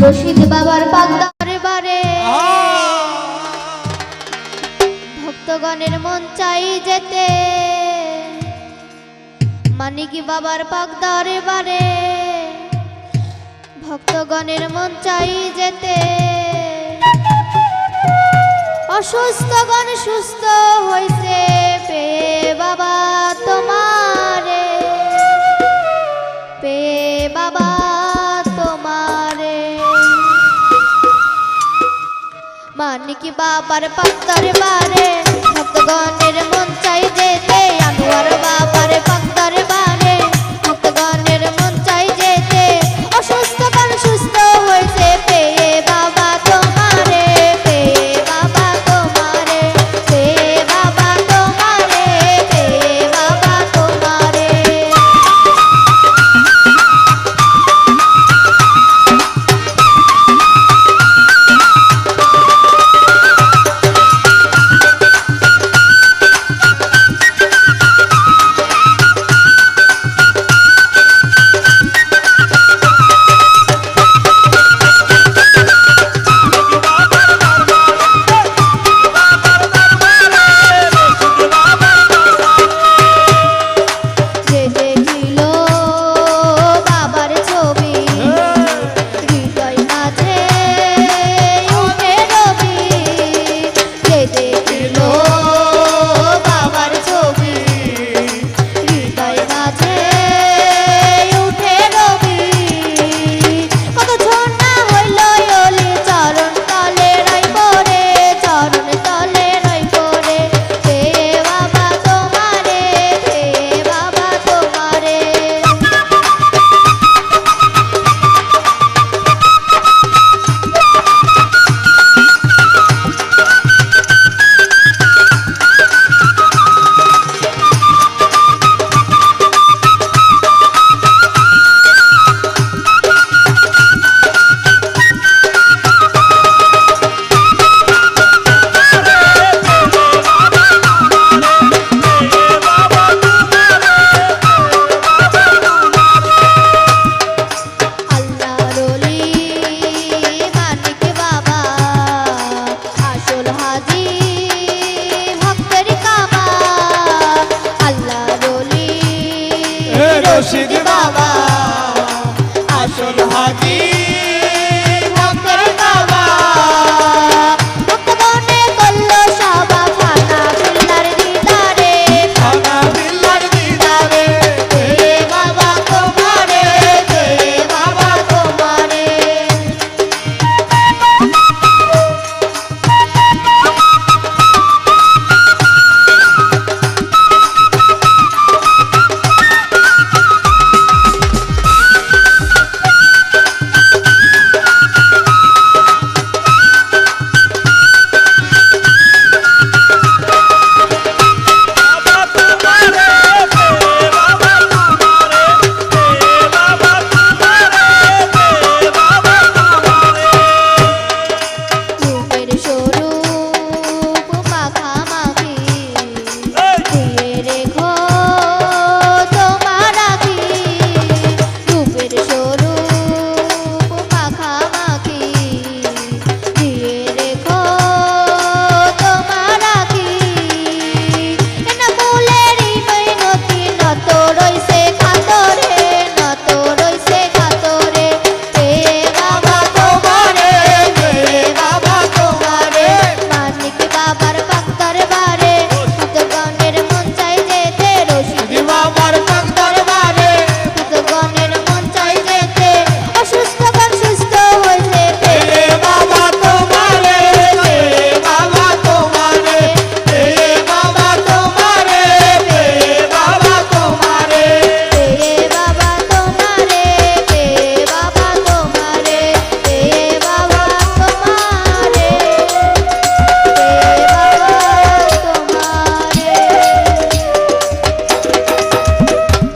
রশিদ বাবার পাকদারে বারে। ভক্তগণের মন চাই যেতে। মানিকি বাবার পাকদারে বারে। ভক্তগণের মন চাই যেতে। অসুস্থগণ সুস্থ হইছে পেয়ে বাবা তোমারে। পেয়ে বাবা বাবার পাত্তর বারে ভক্তগণের